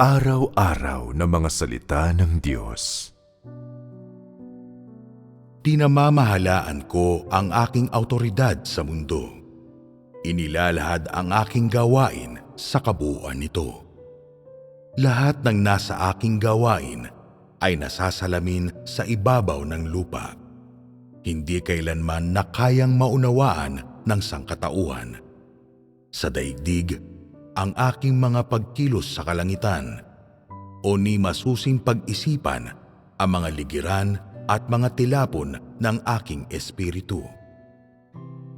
Pang-araw-araw na mga salita ng Diyos. Tinamamahalaan ko ang aking autoridad sa mundo. Inilalahad ang aking gawain sa kabuuan nito. Lahat ng nasa aking gawain ay nasasalamin sa ibabaw ng lupa. Hindi kailanman na kayang maunawaan ng sangkatauhan. Sa daigdig, ang aking mga pagkilos sa kalangitan o ni masusing pag-isipan ang mga ligiran at mga tilapon ng aking espiritu.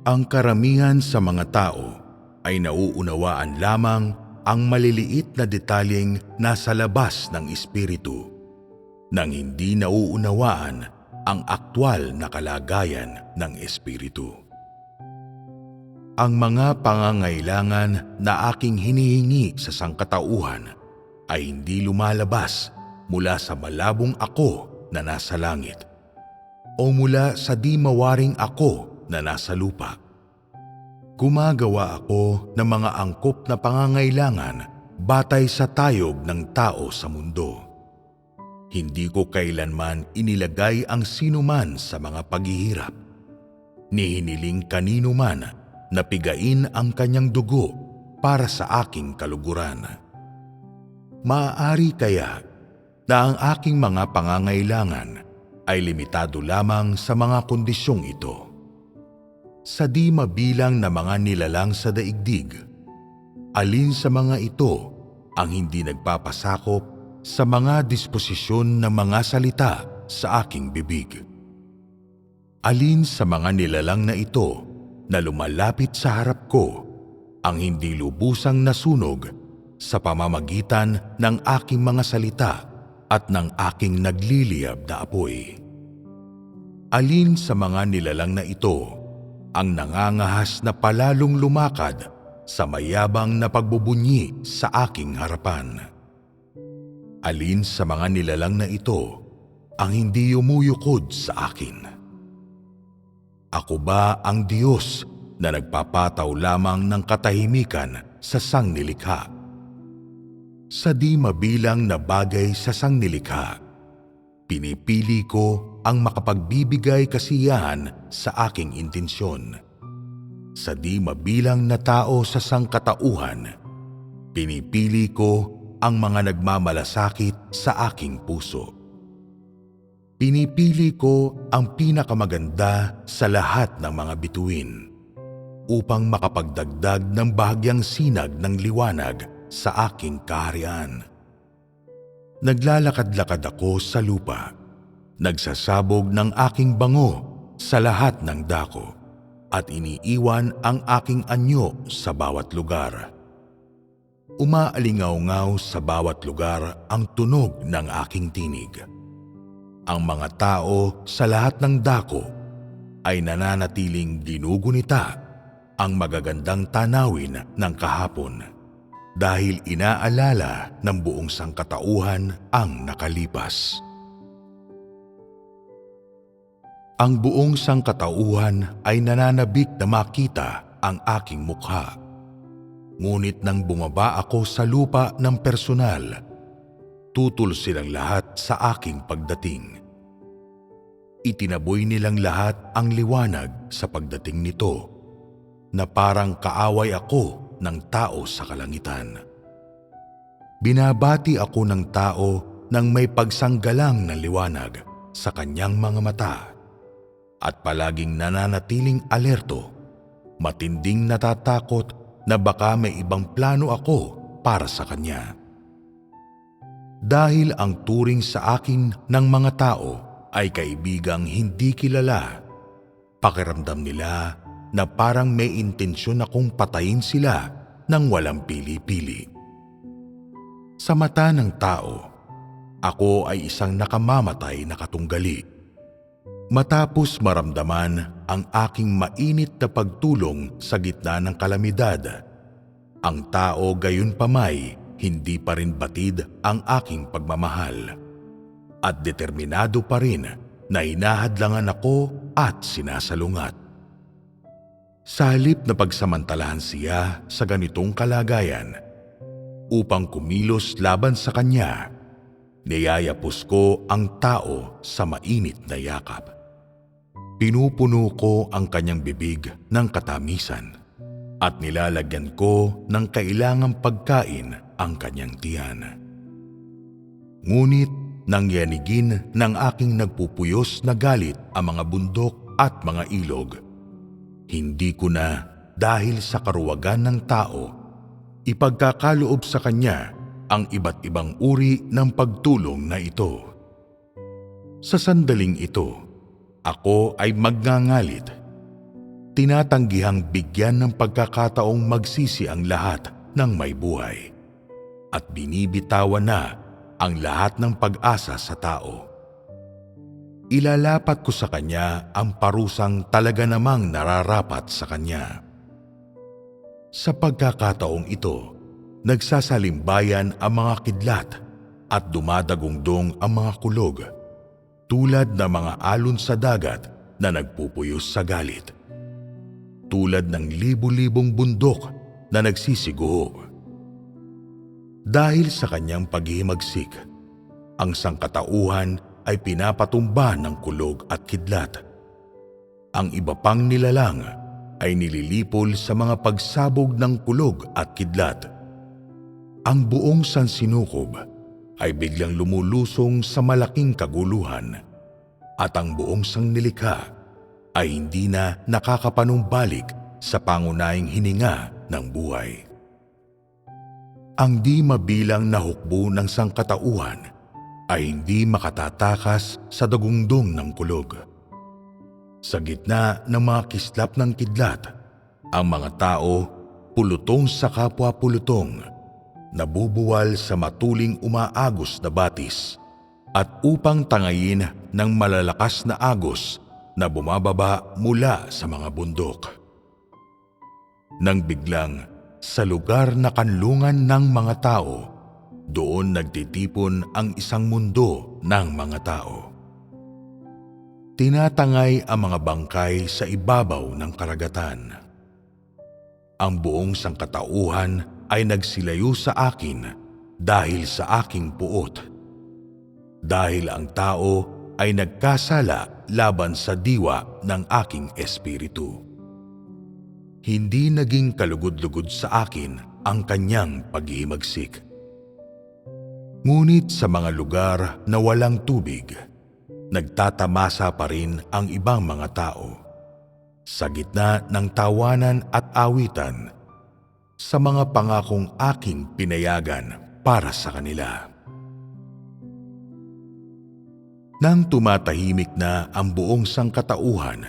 Ang karamihan sa mga tao ay nauunawaan lamang ang maliliit na detalyeng nasa labas ng espiritu nang hindi nauunawaan ang aktwal na kalagayan ng espiritu. Ang mga pangangailangan na aking hinihingi sa sangkatauhan ay hindi lumalabas mula sa malabong ako na nasa langit o mula sa di mawaring ako na nasa lupa. Gumagawa ako ng mga angkop na pangangailangan batay sa tayog ng tao sa mundo. Hindi ko kailanman inilagay ang sinuman sa mga paghihirap, ni hiniling kanino man na pigain ang kanyang dugo para sa aking kaluguran. Maaari kaya na ang aking mga pangangailangan ay limitado lamang sa mga kondisyong ito. Sa di mabilang na mga nilalang sa daigdig, alin sa mga ito ang hindi nagpapasakop sa mga disposisyon ng mga salita sa aking bibig? Alin sa mga nilalang na ito na lumalapit sa harap ko ang hindi lubusang nasunog sa pamamagitan ng aking mga salita at ng aking nagliliyab na apoy. Alin sa mga nilalang na ito ang nangangahas na palalong lumakad sa mayabang na pagbubunyi sa aking harapan? Alin sa mga nilalang na ito ang hindi umuyukod sa akin? Ako ba ang Diyos na nagpapataw lamang ng katahimikan sa sangnilikha? Sa di mabilang na bagay sa sangnilikha, pinipili ko ang makapagbibigay kasiyahan sa aking intensyon. Sa di mabilang na tao sa sangkatauhan, pinipili ko ang mga nagmamalasakit sa aking puso. Pinipili ko ang pinakamaganda sa lahat ng mga bituin upang makapagdagdag ng bahagyang sinag ng liwanag sa aking kaharian. Naglalakad-lakad ako sa lupa, nagsasabog ng aking bango sa lahat ng dako at iniiwan ang aking anyo sa bawat lugar. Umaalingaw-ngaw sa bawat lugar ang tunog ng aking tinig ang mga tao sa lahat ng dako ay nananatiling ginugunita ang magagandang tanawin ng kahapon dahil inaalala ng buong sangkatauhan ang nakalipas. Ang buong sangkatauhan ay nananabik na makita ang aking mukha. Ngunit nang bumaba ako sa lupa ng personal, tutol silang lahat sa aking pagdating. Itinaboy nilang lahat ang liwanag sa pagdating nito na parang kaaway ako ng tao sa kalangitan. Binabati ako ng tao ng may pagsanggalang ng liwanag sa kanyang mga mata at palaging nananatiling alerto, matinding natatakot na baka may ibang plano ako para sa kanya dahil ang turing sa akin ng mga tao ay kaibigang hindi kilala. Pakiramdam nila na parang may intensyon akong patayin sila ng walang pili-pili. Sa mata ng tao, ako ay isang nakamamatay na katunggali. Matapos maramdaman ang aking mainit na pagtulong sa gitna ng kalamidad, ang tao gayon pamay hindi pa rin batid ang aking pagmamahal. At determinado pa rin na hinahadlangan ako at sinasalungat. Sa na pagsamantalahan siya sa ganitong kalagayan, upang kumilos laban sa kanya, niyayapos ko ang tao sa mainit na yakap. Pinupuno ko ang kanyang bibig ng katamisan at nilalagyan ko ng kailangang pagkain ang kanyang tiyan. Ngunit nang yanigin ng aking nagpupuyos na galit ang mga bundok at mga ilog, hindi ko na dahil sa karuwagan ng tao, ipagkakaloob sa kanya ang iba't ibang uri ng pagtulong na ito. Sa sandaling ito, ako ay magngangalit. Tinatanggihang bigyan ng pagkakataong magsisi ang lahat ng may buhay at binibitawan na ang lahat ng pag-asa sa tao. Ilalapat ko sa kanya ang parusang talaga namang nararapat sa kanya. Sa pagkakataong ito, nagsasalimbayan ang mga kidlat at dumadagungdong ang mga kulog tulad ng mga alon sa dagat na nagpupuyos sa galit. Tulad ng libu-libong bundok na nagsisiguho. Dahil sa kanyang paghihimagsik, ang sangkatauhan ay pinapatumba ng kulog at kidlat. Ang iba pang nilalang ay nililipol sa mga pagsabog ng kulog at kidlat. Ang buong sansinukob ay biglang lumulusong sa malaking kaguluhan at ang buong sangnilikha ay hindi na nakakapanumbalik sa pangunahing hininga ng buhay. Ang di mabilang na hukbo ng sangkatauhan ay hindi makatatakas sa dagungdong ng kulog. Sa gitna ng mga kislap ng kidlat, ang mga tao pulutong sa kapwa pulutong, nabubuwal sa matuling umaagos na batis at upang tangayin ng malalakas na agos na bumababa mula sa mga bundok. Nang biglang sa lugar na kanlungan ng mga tao, doon nagtitipon ang isang mundo ng mga tao. Tinatangay ang mga bangkay sa ibabaw ng karagatan. Ang buong sangkatauhan ay nagsilayo sa akin dahil sa aking puot. Dahil ang tao ay nagkasala laban sa diwa ng aking espiritu. Hindi naging kalugod-lugod sa akin ang kanyang paghihimagsik. Ngunit sa mga lugar na walang tubig, nagtatamasa pa rin ang ibang mga tao. Sa gitna ng tawanan at awitan, sa mga pangakong aking pinayagan para sa kanila. Nang tumatahimik na ang buong sangkatauhan,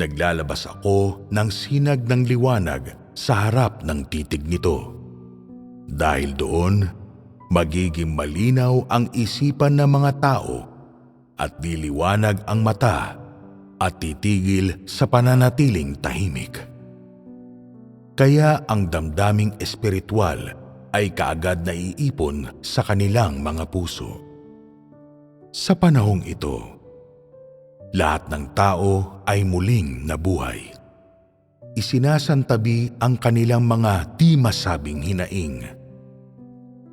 naglalabas ako ng sinag ng liwanag sa harap ng titig nito. Dahil doon, magiging malinaw ang isipan ng mga tao at liliwanag ang mata at titigil sa pananatiling tahimik. Kaya ang damdaming espiritual ay kaagad na iipon sa kanilang mga puso. Sa panahong ito, lahat ng tao ay muling nabuhay. Isinasantabi ang kanilang mga di masabing hinaing.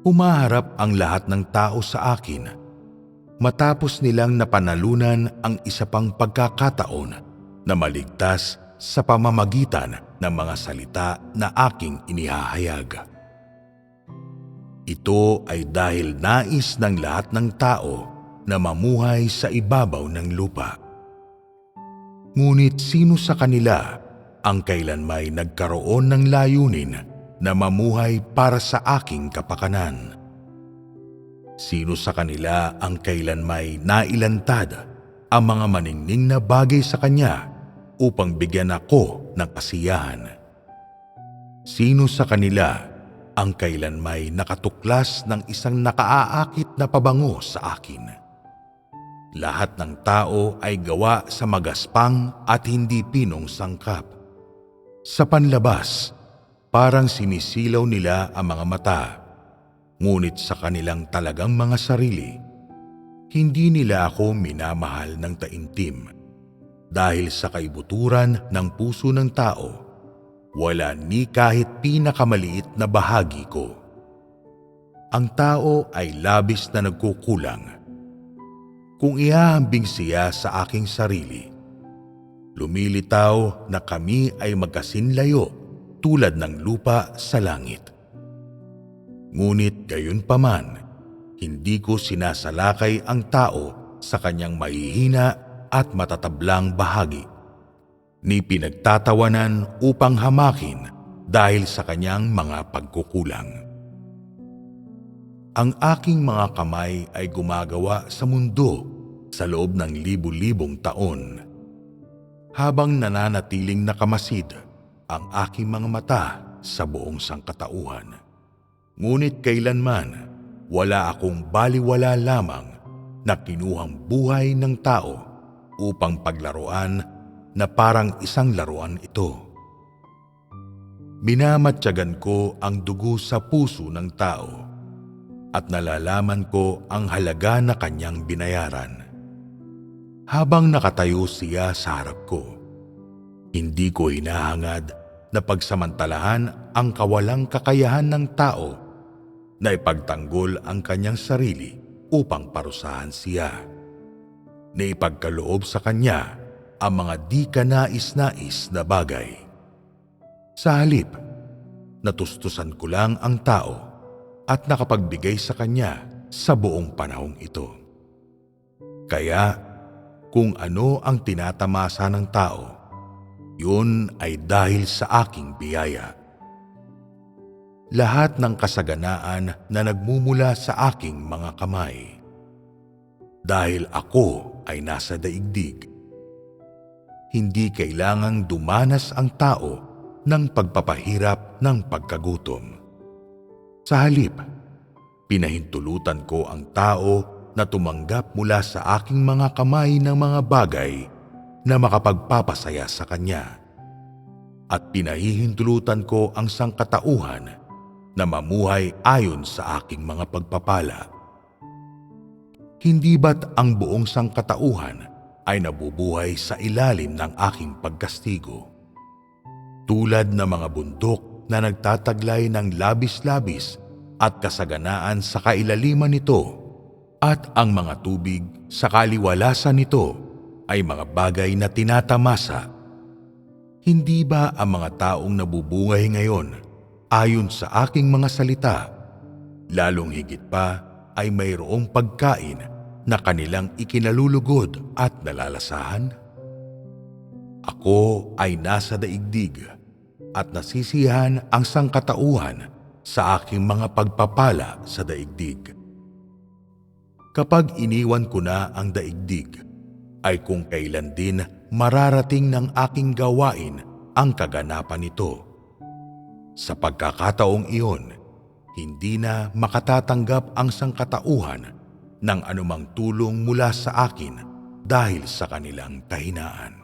Humaharap ang lahat ng tao sa akin matapos nilang napanalunan ang isa pang pagkakataon na maligtas sa pamamagitan ng mga salita na aking inihahayag. Ito ay dahil nais ng lahat ng tao na mamuhay sa ibabaw ng lupa. Ngunit sino sa kanila ang kailanmay nagkaroon ng layunin na mamuhay para sa aking kapakanan? Sino sa kanila ang kailanmay nailantad ang mga maningning na bagay sa kanya upang bigyan ako ng kasiyahan? Sino sa kanila ang kailanmay nakatuklas ng isang nakaaakit na pabango sa akin? Lahat ng tao ay gawa sa magaspang at hindi pinong sangkap. Sa panlabas, parang sinisilaw nila ang mga mata. Ngunit sa kanilang talagang mga sarili, hindi nila ako minamahal ng taimtim. Dahil sa kaibuturan ng puso ng tao, wala ni kahit pinakamaliit na bahagi ko ang tao ay labis na nagkukulang. Kung ihahambing siya sa aking sarili, lumilitaw na kami ay magkasinlayo tulad ng lupa sa langit. Ngunit gayon paman, hindi ko sinasalakay ang tao sa kanyang mahihina at matatablang bahagi, ni pinagtatawanan upang hamakin dahil sa kanyang mga pagkukulang. Ang aking mga kamay ay gumagawa sa mundo sa loob ng libu-libong taon. Habang nananatiling nakamasid ang aking mga mata sa buong sangkatauhan. Ngunit kailanman wala akong baliwala lamang na kinuhang buhay ng tao upang paglaruan na parang isang laruan ito. Minamatyagan ko ang dugo sa puso ng tao at nalalaman ko ang halaga na kanyang binayaran. Habang nakatayo siya sa harap ko, hindi ko hinahangad na pagsamantalahan ang kawalang kakayahan ng tao na ipagtanggol ang kanyang sarili upang parusahan siya. Na ipagkaloob sa kanya ang mga di kanais-nais na bagay. Sa halip, natustusan ko lang ang tao at nakapagbigay sa kanya sa buong panahong ito. Kaya kung ano ang tinatamasa ng tao, yun ay dahil sa aking biyaya. Lahat ng kasaganaan na nagmumula sa aking mga kamay. Dahil ako ay nasa daigdig. Hindi kailangang dumanas ang tao ng pagpapahirap ng pagkagutom. Sa halip, pinahintulutan ko ang tao na tumanggap mula sa aking mga kamay ng mga bagay na makapagpapasaya sa kanya. At pinahihintulutan ko ang sangkatauhan na mamuhay ayon sa aking mga pagpapala. Hindi ba't ang buong sangkatauhan ay nabubuhay sa ilalim ng aking pagkastigo? Tulad ng mga bundok na nagtataglay ng labis-labis at kasaganaan sa kailaliman nito at ang mga tubig sa kaliwalasan nito ay mga bagay na tinatamasa. Hindi ba ang mga taong nabubuhay ngayon ayon sa aking mga salita, lalong higit pa ay mayroong pagkain na kanilang ikinalulugod at nalalasahan? Ako ay nasa daigdig at nasisihan ang sangkatauhan sa aking mga pagpapala sa daigdig. Kapag iniwan ko na ang daigdig, ay kung kailan din mararating ng aking gawain ang kaganapan nito. Sa pagkakataong iyon, hindi na makatatanggap ang sangkatauhan ng anumang tulong mula sa akin dahil sa kanilang kahinaan.